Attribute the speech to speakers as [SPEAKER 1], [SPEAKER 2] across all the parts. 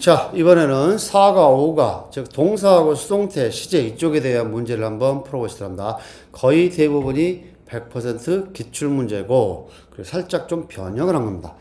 [SPEAKER 1] 자, 이번에는 4가 5가, 즉, 동사하고 수동태, 시제 이쪽에 대한 문제를 한번 풀어보시도록 합니다. 거의 대부분이 100% 기출문제고, 그리고 살짝 좀 변형을 한 겁니다.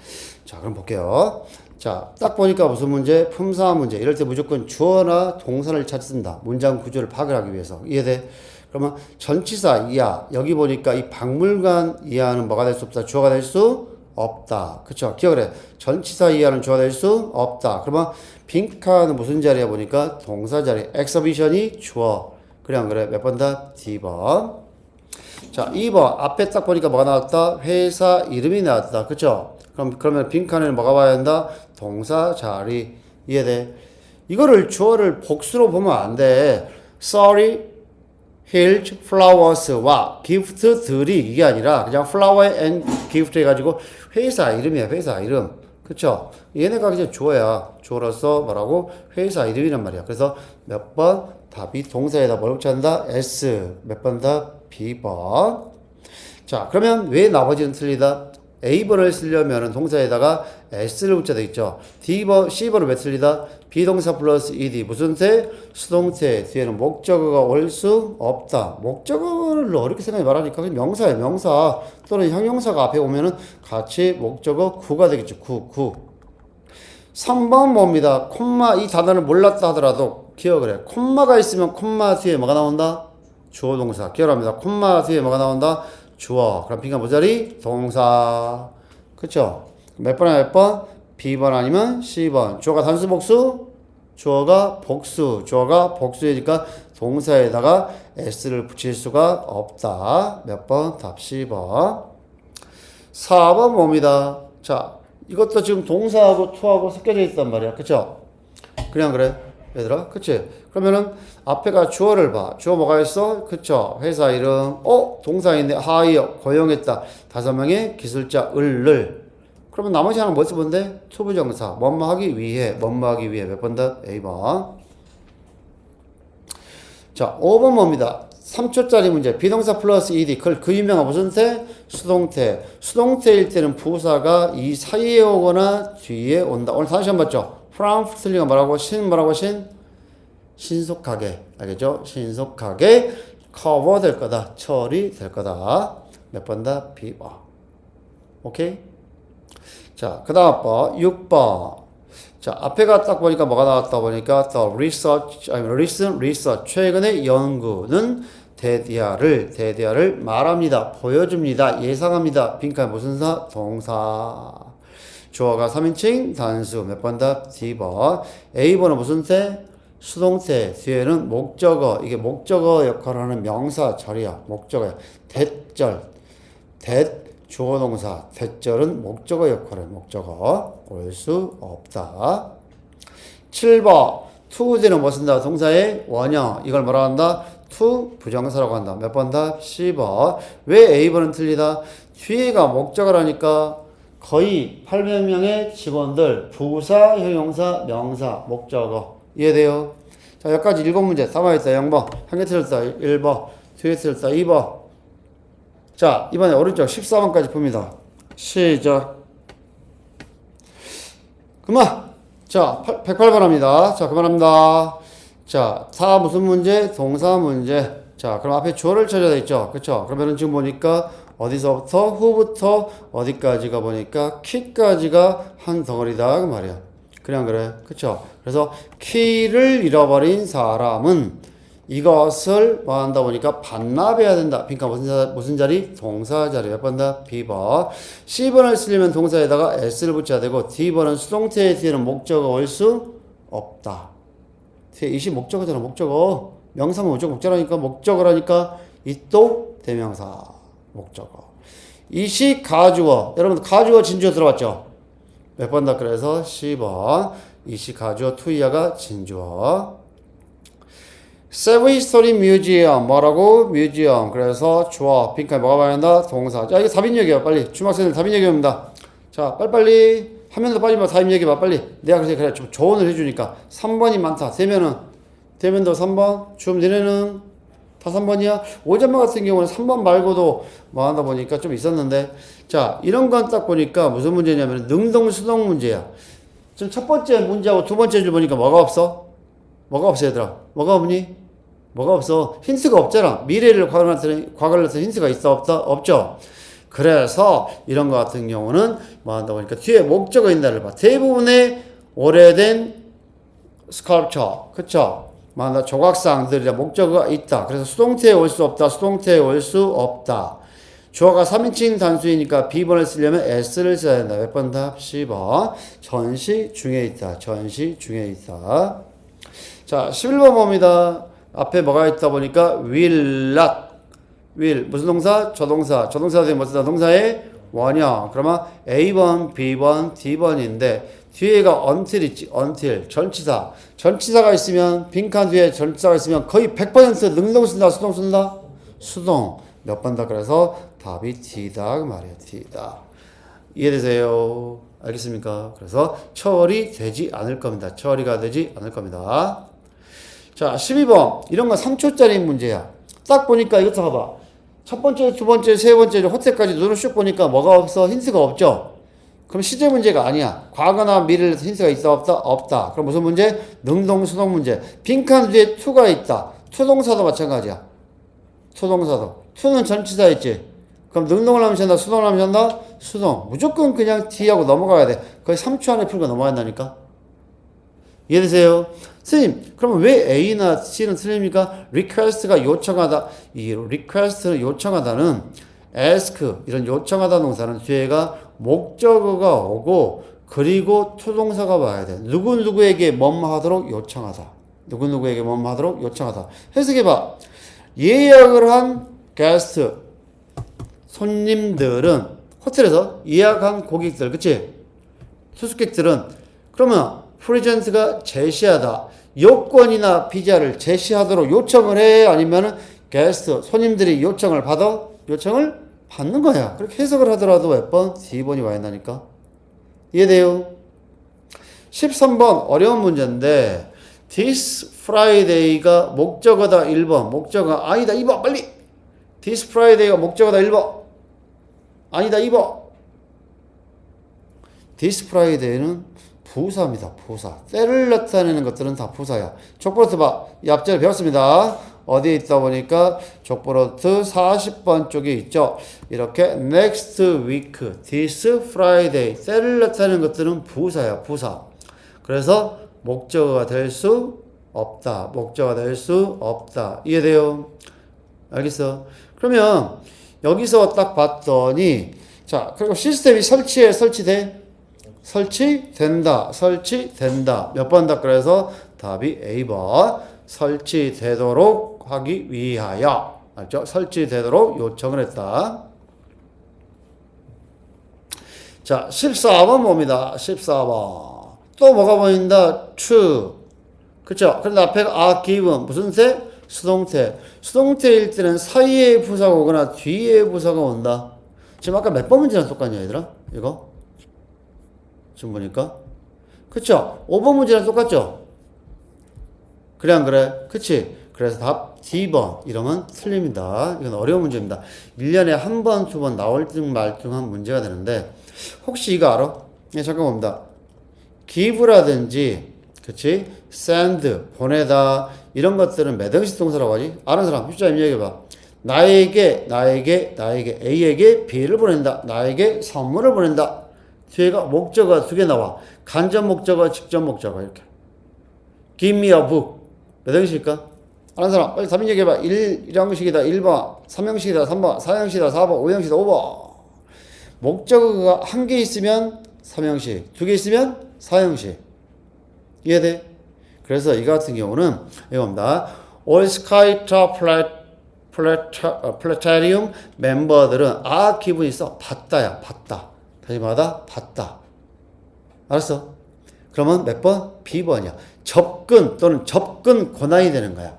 [SPEAKER 1] 자, 그럼 볼게요. 자, 딱 보니까 무슨 문제? 품사 문제. 이럴 때 무조건 주어나 동사를 찾습니다. 문장 구조를 파악하기 위해서. 이해돼? 그러면 전치사 이하, 여기 보니까 이 박물관 이하는 뭐가 될 수 없다? 주어가 될 수 없다. 그쵸? 기억을 해. 전치사 이하는 주어가 될수 없다. 그러면 빈칸은 무슨 자리야 보니까 동사 자리. 엑서비션이 주어. 그래 안 그래? 몇 번 다? D번. 자, 2번. 앞에 딱 보니까 뭐가 나왔다? 회사 이름이 나왔다. 그쵸? 그럼, 그러면 빈칸에는 뭐가 와야 한다? 동사 자리. 이해돼? 이거를 주어를 복수로 보면 안 돼. Sorry, hills, flowers와 gift들이 이게 아니라 그냥 flower and gift 해가지고 회사 이름이야 회사 이름. 그쵸? 얘네가 그냥 주어야. 주어로서 뭐라고? 회사 이름이란 말이야. 그래서 몇 번? 답이 동사에다 뭘 한다? S. 몇번다 B번. 자 그러면 왜 나머지는 틀리다? A번을 쓰려면 동사에다가 S를 붙여야 되겠죠. D번, C번을 왜 틀리다? 비동사 플러스 ED. 무슨 태? 수동태. 뒤에는 목적어가 올 수 없다. 목적어를 어렵게 생각해 말하니까 명사예요. 명사. 또는 형용사가 앞에 오면은 같이 목적어 구가 되겠죠. 구, 구. 3번 뭡니다. 콤마 이 단어를 몰랐다 하더라도 기억을 해. 콤마가 있으면 콤마 뒤에 뭐가 나온다? 주어 동사. 기억합니다. 콤마 뒤에 뭐가 나온다? 주어. 그럼 빈칸 모자리 동사. 그쵸? 몇 번에 몇 번? B번 아니면 C번. 주어가 단수 복수? 주어가 복수. 주어가 복수이니까 동사에다가 S를 붙일 수가 없다. 몇 번? 답 C번. 4번 뭡니다. 자, 이것도 지금 동사하고 투하고 섞여져 있단 말이야. 그쵸? 그냥 그래. 얘들아. 그치? 그러면은 앞에가 주어를 봐. 주어 뭐가 있어? 그쵸? 회사 이름. 어? 동사인데 하이어. 고용했다. 다섯 명의 기술자 을을. 그러면 나머지 하나 뭐 써본데? 투부정사. 뭐뭐 하기 위해. 뭐뭐 하기 위해. 몇 번 더? A번. 자, 5번 뭡니다. 3초짜리 문제. 비동사 플러스 ed. 그, 그 유명한 무슨 태? 수동태. 수동태일 때는 부사가 이 사이에 오거나 뒤에 온다. 오늘 다시 한번 봤죠? 프랑프 틀리가 뭐라고? 신 뭐라고? 신? 신속하게. 알겠죠? 신속하게 커버 될 거다. 처리될 거다. 몇 번 다? B. 어. 오케이? 자, 그 다음 거 6번. 자, 앞에가 딱 보니까 뭐가 나왔다 보니까 the research, 아니 recent research, 최근의 연구는 대디아를, 대디아를 말합니다. 보여줍니다. 예상합니다. 빈칸 무슨 사? 동사. 주어가 3인칭 단수 몇번 다? D번. A번은 무슨 태? 수동태. 뒤에는 목적어. 이게 목적어 역할을 하는 명사 절이야. 목적어야. 대절. 대 주어 동사 대절은 목적어 역할을 목적어 올 수 없다. 7번 to 뒤는 뭐 쓴다? 동사의 원형 이걸 뭐라 한다? to 부정사라고 한다. 몇번 다? 10번 왜 A번은 틀리다? 뒤에가 목적어라니까 거의 800명의 직원들 부사, 형용사, 명사, 목적어 이해돼요? 자 여기까지 1번 문제 담아있다 0번 한개 틀렸다 1번 뒤에 틀렸다 2번 자, 이번에 오른쪽 14번까지 봅니다. 시작. 그만! 자, 108번 합니다. 자, 그만합니다. 자, 다 무슨 문제? 동사 문제. 자, 그럼 앞에 주어를 찾아야 되겠죠? 그쵸? 그러면은 지금 보니까 어디서부터, 후부터, 어디까지가 보니까 키까지가 한 덩어리다. 그 말이야. 그냥 그래. 그쵸? 그래서 키를 잃어버린 사람은 이것을 뭐 한다 보니까 반납해야 된다. 그러니까 무슨, 자, 무슨 자리? 동사 자리. 몇 번 다? B번. C번을 쓰려면 동사에다가 S를 붙여야 되고 D번은 수동태에 뒤에는 목적어 올 수 없다. 이시 목적어잖아. 목적어. 명사면 목적 목적어라니까 목적어라니까 이 또 대명사 목적어. 이시 가주어. 여러분 가주어 진주어 들어봤죠? 몇 번다 그래서 C번. 이시 가주어 투이어가 진주어. 세븐 히스토리 뮤지엄. 뭐라고? 뮤지엄. 그래서 주어 빈칸 뭐가 봐야 한다. 동사. 자 이게 답인 얘기야 빨리. 중학생들 답인 얘기입니다. 자 빨리빨리. 화면도 빨리 봐 답인 얘기봐. 빨리. 내가 그래서 그래. 좀 조언을 해주니까. 3번이 많다. 되면은. 되면도 3번. 좀 니네는 다 3번이야? 오전마 같은 경우는 3번 말고도 뭐 하다 보니까 좀 있었는데. 자 이런 건 딱 보니까 무슨 문제냐면 능동 수동 문제야. 지금 첫 번째 문제하고 두 번째 줄 보니까 뭐가 없어? 뭐가 없어 얘들아? 뭐가 없니? 뭐가 없어? 힌트가 없잖아. 미래를 과거로 나타내 힌트가 있어 없다? 없죠. 그래서 이런 거 같은 경우는 뭐 한다 보니까 뒤에 목적어 있나를 봐. 대부분의 오래된 스컬프처, 그쵸? 만나 조각상들이라 목적어가 있다. 그래서 수동태에 올 수 없다. 수동태에 올 수 없다. 주어가 3인칭 단수이니까 B번을 쓰려면 S를 써야 된다. 몇 번 답? 10번. 전시 중에 있다. 전시 중에 있다. 자, 11번 봅니다. 앞에 뭐가 있다 보니까 will not. will. 무슨 동사? 조동사. 조동사 되면 무슨 동사의 원형. 그러면 A번, B번, D번인데 뒤에가 until 있지. until. 전치사. 전치사가 있으면 빈칸 뒤에 전치사가 있으면 거의 100% 능동 쓴다. 수동 쓴다. 수동. 몇 번다 그래서 답이 D다 그 말이에요. D다. 이해되세요? 알겠습니까? 그래서 처리 되지 않을 겁니다. 처리가 되지 않을 겁니다. 자, 12번. 이런 건 3초짜리 문제야. 딱 보니까 이것도 봐봐. 첫 번째, 두 번째, 세 번째, 호텔까지 눈을 슉 보니까 뭐가 없어? 힌트가 없죠? 그럼 시제 문제가 아니야. 과거나 미래를 힌트가 있어? 없다? 없다. 그럼 무슨 문제? 능동, 수동 문제. 빈칸 뒤에 투가 있다. 투동사도 마찬가지야. 투동사도. 투는 전치사 있지? 그럼 능동을 하면 된다? 수동을 하면 된다? 수동. 무조건 그냥 D하고 넘어가야 돼. 거의 3초 안에 풀고 넘어가야 한다니까? 이해되세요? 선생님, 그러면 왜 A나 C는 틀립니까? request가 요청하다. 이 request는 요청하다는 ask 이런 요청하다 동사는 뒤에가 목적어가 오고 그리고 투동사가 와야 돼. 누구 누구에게 뭐뭐 하도록 요청하다. 누구 누구에게 뭐뭐 하도록 요청하다. 해석해 봐. 예약을 한 게스트 손님들은 호텔에서 예약한 고객들, 그치? 투숙객들은 그러면 프레젠트가 제시하다. 요건이나 비자를 제시하도록 요청을 해? 아니면은 게스트, 손님들이 요청을 받아? 요청을 받는 거야. 그렇게 해석을 하더라도 몇 번? D번이 와야 한다니까. 이해돼요? 13번 어려운 문제인데 This Friday가 목적어다 1번 목적어 아니다 2번 빨리 This Friday가 목적어다 1번 아니다 2번 This Friday는 부사입니다 부사 때를 나타내는 것들은 다 부사야 족보로트 봐. 이 앞전에 배웠습니다 어디에 있다 보니까 족보로트 40번 쪽에 있죠 이렇게 next week this Friday 때를 나타내는 것들은 부사야 부사 그래서 목적어가 될 수 없다. 목적어가 될 수 없다. 이해돼요? 알겠어? 그러면 여기서 딱 봤더니 자, 그리고 시스템이 설치해 설치돼? 설치된다. 설치된다. 몇번다 그래서 답이 A번. 설치되도록 하기 위하여. 알죠? 설치되도록 요청을 했다. 자, 14번 봅니다. 14번. 또 뭐가 보인다? true. 그쵸? 그런데 앞에가 are given. 무슨 태? 수동태. 수동태일 때는 사이에 부사가 오거나 뒤에 부사가 온다. 지금 아까 몇 번 문제랑 똑같냐, 얘들아? 이거? 지금 보니까. 그쵸? 5번 문제랑 똑같죠? 그래, 안 그래? 그치? 그래서 답 D번. 이러면 틀립니다. 이건 어려운 문제입니다. 1년에 한 번, 두 번 나올 등 말 등 한 문제가 되는데, 혹시 이거 알아? 네, 잠깐 봅니다. give라든지 그치? send 보내다 이런 것들은 매등식 동사라고 하지 아는 사람 숫자 입력해봐 나에게 나에게 나에게 A에게 B를 보낸다 나에게 선물을 보낸다 뒤에가 목적어 두 개 나와 간접 목적어 직접 목적어 이렇게 give me a book 매등식일까? 아는 사람 빨리 답 입력해봐 1, 1형식이다 1번 3형식이다 3번 4형식이다 4번 5형식이다 5번 목적어가 한 개 있으면 3형식 두 개 있으면 사형식. 이해돼? 그래서 이 같은 경우는 이겁니다. All Sky 플래타리움 멤버들은 아 기분이 있어 받다야 받다 다시 말하다 받다 알았어? 그러면 몇 번? B번이야 접근 또는 접근 권한이 되는 거야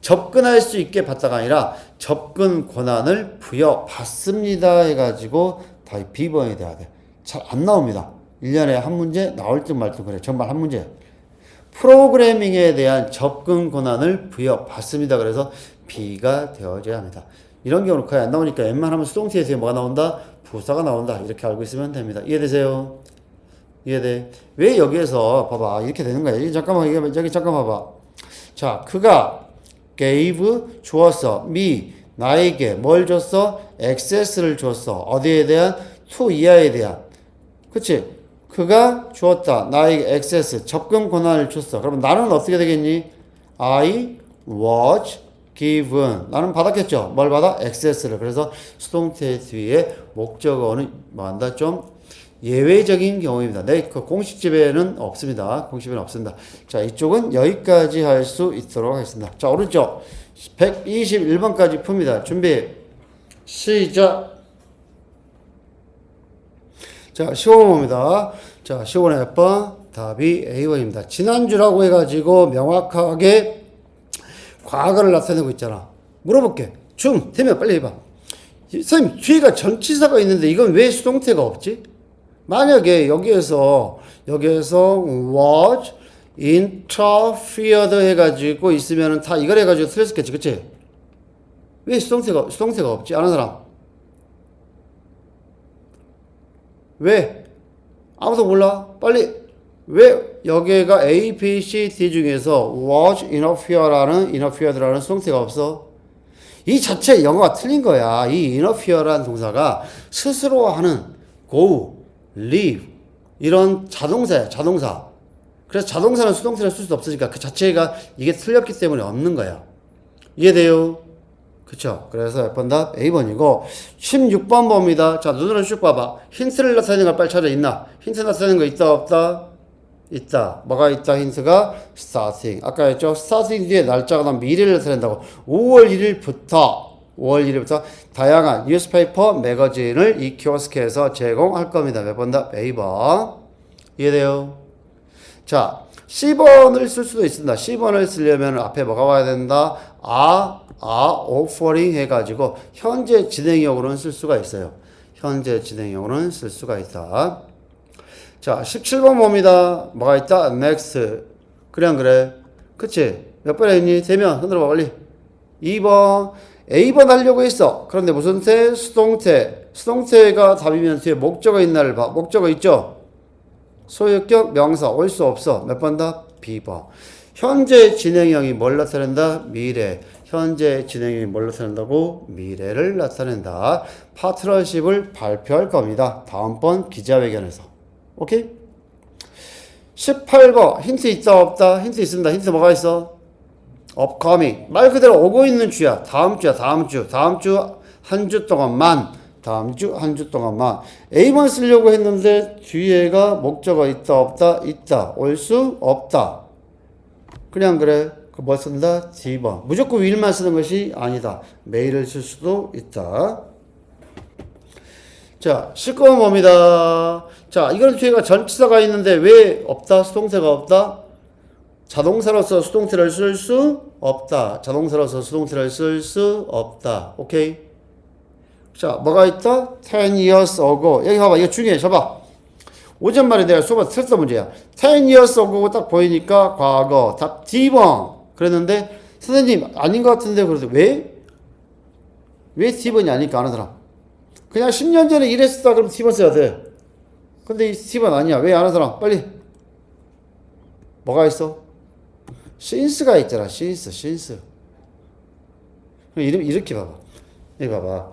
[SPEAKER 1] 접근할 수 있게 받다가 아니라 접근 권한을 부여받습니다 해가지고 다 B번이 돼야 돼 잘 안 나옵니다 1년에 한 문제 나올 듯 말 듯 그래. 정말 한 문제. 프로그래밍에 대한 접근 권한을 부여받습니다. 그래서 B가 되어져야 합니다. 이런 경우는 거의 안 나오니까 웬만하면 수동태에서 뭐가 나온다? 부사가 나온다. 이렇게 알고 있으면 됩니다. 이해되세요? 이해돼? 왜 여기에서 봐봐 이렇게 되는 거야. 여기 잠깐만 여기, 여기 잠깐 봐봐. 자, 그가 gave 주었어. me 나에게 뭘 줬어? access를 줬어. 어디에 대한? to 이하에 대한. 그치? 그가 주었다. 나에게 access 접근 권한을 줬어. 그러면 나는 어떻게 되겠니? I was given. 나는 받았겠죠. 뭘 받아? access를. 그래서 수동태 뒤에 목적어는 뭐 한다? 좀 예외적인 경우입니다. 네, 그 공식 집에는 없습니다. 공식 집에는 없습니다. 자, 이쪽은 여기까지 할 수 있도록 하겠습니다. 자, 오른쪽 121번까지 풉니다. 준비. 시작. 자, 15번입니다. 자, 15번의 몇 번? 답이 A번입니다. 지난주라고 해가지고 명확하게 과거를 나타내고 있잖아. 물어볼게. 중, 되면 빨리 해봐. 선생님, 뒤에가 전치사가 있는데 이건 왜 수동태가 없지? 만약에 여기에서, 여기에서 was interfered 해가지고 있으면 다 이걸 해가지고 틀렸었겠지, 그치? 왜 수동태가, 수동태가 없지? 아는 사람? 왜? 아무도 몰라? 빨리. 왜 여기가 A, B, C, D 중에서 was interfere라는 interfered라는 수동태가 없어? 이 자체 영어가 틀린 거야. 이 interfere라는 동사가 스스로 하는 go, leave 이런 자동사야. 자동사. 그래서 자동사는 수동태를 쓸 수 없으니까 그 자체가 이게 틀렸기 때문에 없는 거야. 이해돼요? 그쵸? 그래서 몇 번 답? A번이고 16번 봅니다. 자 눈으로 쭉 봐봐. 힌트를 나타내는 걸 빨리 찾아 있나? 힌트 나타내는 거 있다 없다? 있다. 뭐가 있다? 힌트가 starting. 아까 했죠? starting 뒤에 날짜가 나면 미래를 나타낸다고. 5월 1일부터 5월 1일부터 다양한 뉴스페이퍼 매거진을 이 키오스크에서 제공할 겁니다. 몇번 답? A번. 이해돼요? 자, C번을 쓸 수도 있습니다. C번을 쓰려면 앞에 뭐가 와야 된다? 아, 아, offering 해가지고 현재 진행형으로는 쓸 수가 있어요. 현재 진행형으로는 쓸 수가 있다. 자, 17번 봅니다. 뭐가 있다? next. 그래, 안 그래? 그치? 몇번 했니? 되면 흔들어 봐, 빨리. 2번. A번 하려고 했어. 그런데 무슨 태? 수동태. 수동태가 답이면 뒤에 목적어 있나를 봐. 목적어 있죠? 소유격 명사 올 수 없어. 몇 번 다? B번. 현재 진행형이 뭘 나타낸다? 미래. 현재 진행형이 뭘 나타낸다고? 미래를 나타낸다. 파트너십을 발표할 겁니다. 다음번 기자회견에서. 오케이? 18번 힌트 있다 없다? 힌트 있습니다. 힌트 뭐가 있어? upcoming 말 그대로 오고 있는 주야. 다음 주야. 다음 주. 다음 주 한 주 동안만 다음 주 한 주 동안만 A번 쓰려고 했는데 뒤에가 목적어 있다 없다 있다 올 수 없다 그냥 그래 그뭐 쓴다 D번 무조건 will만 쓰는 것이 아니다 매일을 쓸 수도 있다 자 19번 봅니다 자 이건 뒤에가 전치사가 있는데 왜 없다 수동태가 없다 자동사로서 수동태를 쓸 수 없다 자동사로서 수동태를 쓸 수 없다 오케이 자, 뭐가 있다? 10 years ago. 여기 봐봐. 이거 중요해. 잡아. 오전 말에 내가 수업에서 틀었던 문제야. 10 years ago 딱 보이니까 과거. 답 D번. 그랬는데, 선생님, 아닌 것 같은데, 그래서 왜? 왜 D번이 아닐까? 아는 사람. 그냥 10년 전에 이랬었다. 그럼 D번 써야 돼. 근데 이 D번 아니야. 왜 아는 사람? 빨리. 뭐가 있어? since가 있잖아. since, since. 이름, 이렇게 봐봐. 여기 봐봐.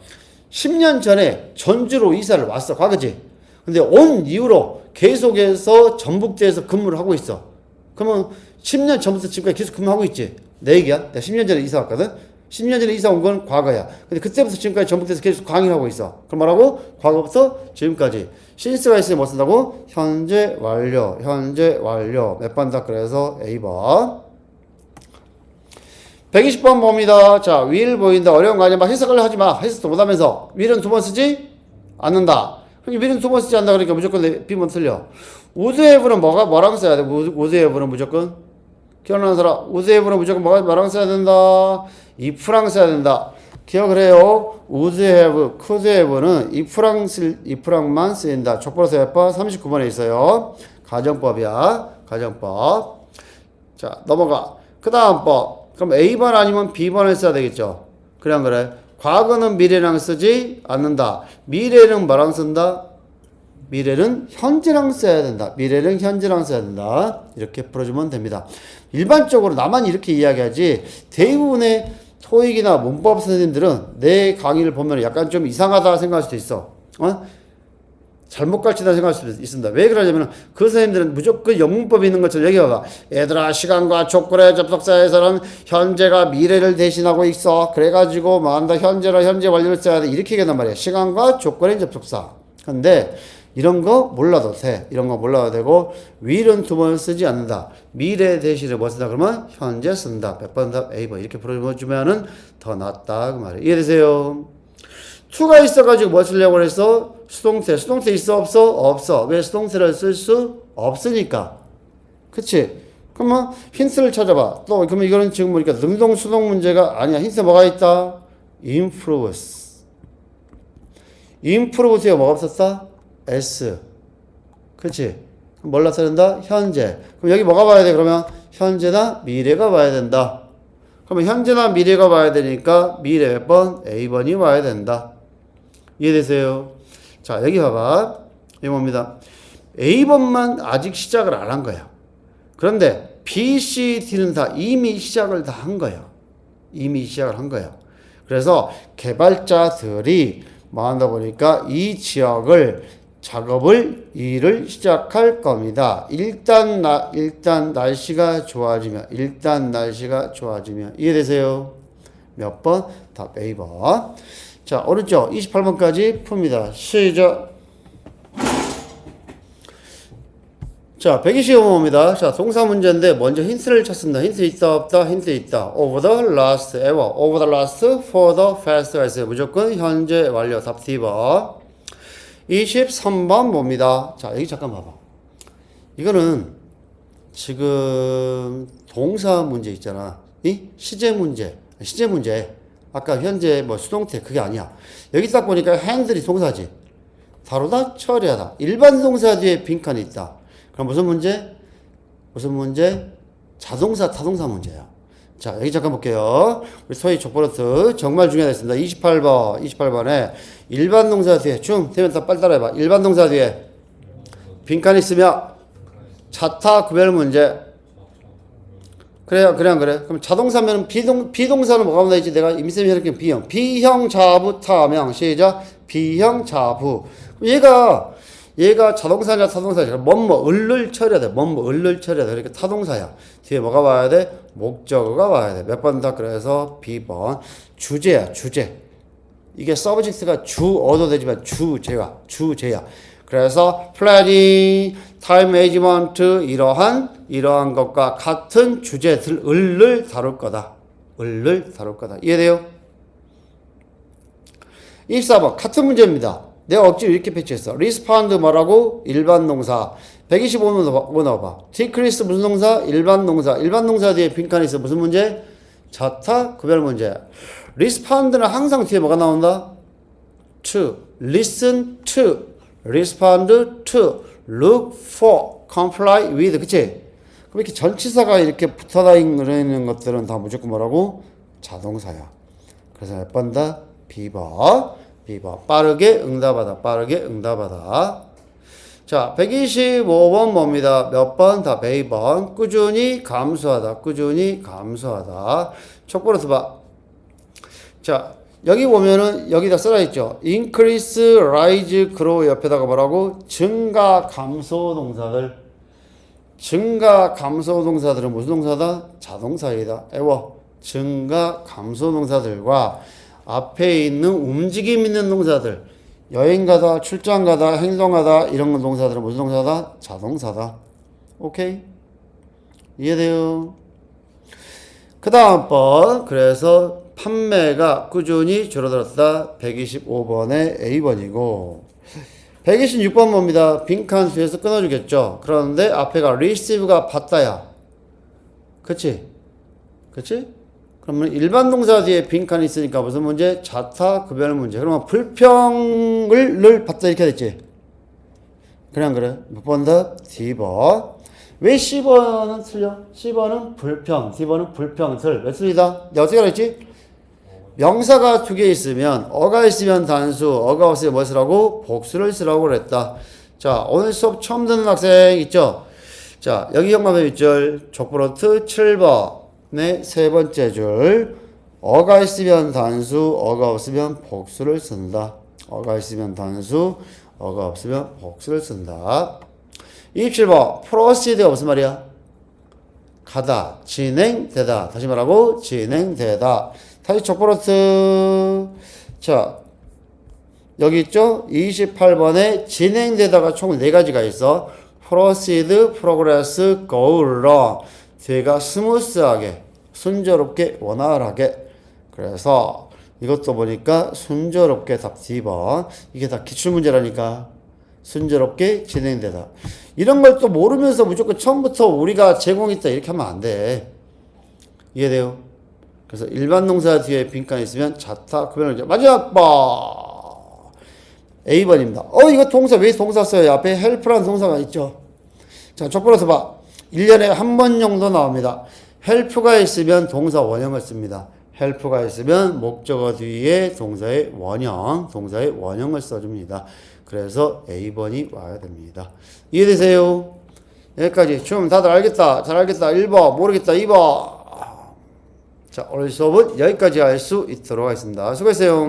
[SPEAKER 1] 10년 전에 전주로 이사를 왔어. 과거지. 근데 온 이후로 계속해서 전북대에서 근무를 하고 있어. 그러면 10년 전부터 지금까지 계속 근무하고 있지. 내 얘기야. 내가 10년 전에 이사 왔거든. 10년 전에 이사 온 건 과거야. 근데 그때부터 지금까지 전북대에서 계속 강의를 하고 있어. 그럼 뭐라고? 과거부터 지금까지. 신스가 있으면 뭐 쓴다고? 현재 완료. 현재 완료. 몇 번다 그래서 A번. 120번 봅니다. 자, will 보인다. 어려운 거 아니야. 막 해석을 하지 마. 해석도 못 하면서. will은 두 번 쓰지? 않는다. 그럼 will은 두 번 쓰지 않는다. 그러니까 무조건 B번 틀려. would have는 뭐가, 뭐랑 써야 돼? would would have는 무조건? 기억나는 사람. have는 무조건 뭐가, 뭐랑 써야 된다? if랑 써야 된다. 기억을 해요. could have는 if랑 쓸, if랑만 쓰인다. 족보로서 예뻐 39번에 있어요. 가정법이야. 가정법. 자, 넘어가. 그 다음 법. 그럼 A번 아니면 B번을 써야 되겠죠. 그래 안 그래? 과거는 미래랑 쓰지 않는다. 미래는 뭐랑 쓴다? 미래는 현재랑 써야 된다. 미래는 현재랑 써야 된다. 이렇게 풀어주면 됩니다. 일반적으로 나만 이렇게 이야기하지 대부분의 토익이나 문법 선생님들은 내 강의를 보면 약간 좀 이상하다 생각할 수도 있어. 어? 잘못 가르친다 생각할 수도 있습니다. 왜 그러냐면 그 선생님들은 무조건 영문법이 있는 것처럼 여기 봐봐. 얘들아 시간과 조건의 접속사에서는 현재가 미래를 대신하고 있어. 그래가지고 뭐한다 현재로 현재 완료를 써야 돼. 이렇게 얘기한단 말이야. 시간과 조건의 접속사. 근데 이런 거 몰라도 돼. 이런 거 몰라도 되고 will은 두 번 쓰지 않는다. 미래 대신에 뭐 쓴다 그러면 현재 쓴다. 몇번답 A번 이렇게 풀어주면은 더 낫다 그 말이에요. 이해되세요? 투가 있어가지고 뭐 쓰려고 그랬어? 수동태. 수동태 있어 없어? 없어. 왜 수동태를 쓸 수 없으니까. 그치? 그러면 힌트를 찾아봐. 또 그러면 이거는 지금 보니까 능동 수동 문제가 아니야. 힌트 뭐가 있다? influence. improve에 뭐가 없었어? S. 그치? 써야 된다? 현재. 그럼 여기 뭐가 봐야 돼? 그러면 현재나 미래가 봐야 된다. 그러면 현재나 미래가 봐야 되니까 미래 몇 번? A번이 와야 된다. 이해되세요? 자, 여기 봐봐. 이거 뭡니다. A번만 아직 시작을 안 한 거야. 그런데 B, C, D는 다 이미 시작을 다 한 거예요. 이미 시작을 한 거예요. 그래서 개발자들이 뭐 한다 보니까 이 지역을 작업을 일을 시작할 겁니다. 일단 나 일단 날씨가 좋아지면 일단 날씨가 좋아지면 이해되세요? 몇 번? 답 A번. 자, 오른쪽 28번까지 풉니다. 시작. 자, 125번입니다. 자, 동사 문제인데 먼저 힌트를 찾습니다. 힌트 있다 없다? 힌트 있다. over the last ever. over the last for the fast 했어요. 무조건 현재 완료. 답 D번. 23번 봅니다. 자, 여기 잠깐 봐봐. 이거는 지금 동사 문제 있잖아. 이 시제 문제. 시제 문제. 아까 현재 뭐 수동태 그게 아니야. 여기 딱 보니까 핸들이 동사지. 다루다 처리하다. 일반 동사 뒤에 빈칸이 있다. 그럼 무슨 문제? 무슨 문제? 자동사 타동사 문제야. 자, 여기 잠깐 볼게요. 우리 소위 족보로트 정말 중요하습니다 28번, 28번에 일반 동사 뒤에 춤 되면 다 빨리 따라해봐. 일반 동사 뒤에 빈칸 있으면 자타 구별 문제. 그래요, 그래, 안 그래? 그럼 자동사면 비동, 비동사는 뭐가 나있지? 내가 임쌤이 이렇게 비형. 비형 자부 타명. 시작. 비형 자부. 얘가, 얘가 자동사냐 타동사냐. 뭐뭐 을를 처리해야 돼. 뭐뭐 을를 처리해야 돼. 그러니까 타동사야. 뒤에 뭐가 와야 돼? 목적어가 와야 돼. 몇 번다 그래서 B번. 주제야, 주제. 이게 서브젝트가 주어도 되지만 주제가, 주제야. 그래서 플래닝, 타임 매니지먼트 이러한 이러한 것과 같은 주제들을 다룰 거다. 을을 다룰 거다. 이해돼요? 24번 같은 문제입니다. 내가 억지로 이렇게 배치했어. respond 뭐라고? 일반 동사. 125번 넣어봐. decrease 무슨 동사? 일반 동사. 일반 동사 뒤에 빈칸이 있어. 무슨 문제? 자타 구별 문제. respond는 항상 뒤에 뭐가 나온다? to, listen to, respond to, look for, comply with. 그치? 그럼 이렇게 전치사가 이렇게 붙어 있는 것들은 다 무조건 뭐라고? 자동사야. 그래서 몇 번 다? 비번. 비번. 빠르게 응답하다. 빠르게 응답하다. 자, 125번 뭡니다. 몇 번? 다 매번. 꾸준히 감수하다. 꾸준히 감수하다. 촉보로 봐. 자, 여기 보면은 여기다 써져 있죠. increase, rise, grow 옆에다가 뭐라고? 증가, 감소 동사들. 증가, 감소 동사들은 무슨 동사다? 자동사이다. 에워. 증가, 감소 동사들과 앞에 있는 움직임 있는 동사들. 여행 가다, 출장 가다, 행동하다 이런 동사들은 무슨 동사다? 자동사다. 오케이? 이해돼요? 그 다음 번 그래서 판매가 꾸준히 줄어들었다. 125번에 A번이고 126번 봅니다. 빈칸 수에서 끊어주겠죠. 그런데 앞에가 receive가 받다야. 그치? 그치? 그러면 일반 동사 뒤에 빈칸이 있으니까 무슨 문제? 자타 구별 문제. 그러면 불평을 늘 받다 이렇게 됐지. 안 그래? 몇 번 더? D번. 왜 C번은 틀려? C번은 불평, D번은 불평틀. 왜 틀리다? 내가 어떻게 알았지? 명사가 두 개 있으면 어가 있으면 단수, 어가 없으면 뭐 쓰라고? 복수를 쓰라고 그랬다. 자, 오늘 수업 처음 듣는 학생 있죠? 자, 여기 형광펜 6절, 족보로트 7번 의세 번째 줄. 어가 있으면 단수, 어가 없으면 복수를 쓴다. 어가 있으면 단수, 어가 없으면 복수를 쓴다. 27번, proceed가 무슨 말이야? 가다, 진행되다. 다시 말하고, 진행되다. 다시 족보로트. 자, 여기 있죠? 28번에 진행되다가 총 4가지가 있어. proceed, progress, go along. 뒤가 스무스하게, 순조롭게, 원활하게. 그래서 이것도 보니까 순조롭게 답 D번. 이게 다 기출문제라니까. 순조롭게 진행되다. 이런 걸 또 모르면서 무조건 처음부터 우리가 제공했다 이렇게 하면 안 돼. 이해돼요? 그래서 일반 동사 뒤에 빈칸 있으면 자타 이제 마지막 번 A번입니다. 어 이거 동사 왜 동사 써요? 앞에 help라는 동사가 있죠. 자, 족보로서 봐. 1년에 한 번 정도 나옵니다. Help가 있으면 동사 원형을 씁니다. help가 있으면 목적어 뒤에 동사의 원형, 동사의 원형을 써줍니다. 그래서 A번이 와야 됩니다. 이해되세요? 여기까지. 좀 다들 알겠다. 잘 알겠다. 1번. 모르겠다. 2번. 자, 오늘 수업은 여기까지 할 수 있도록 하겠습니다. 수고했어요.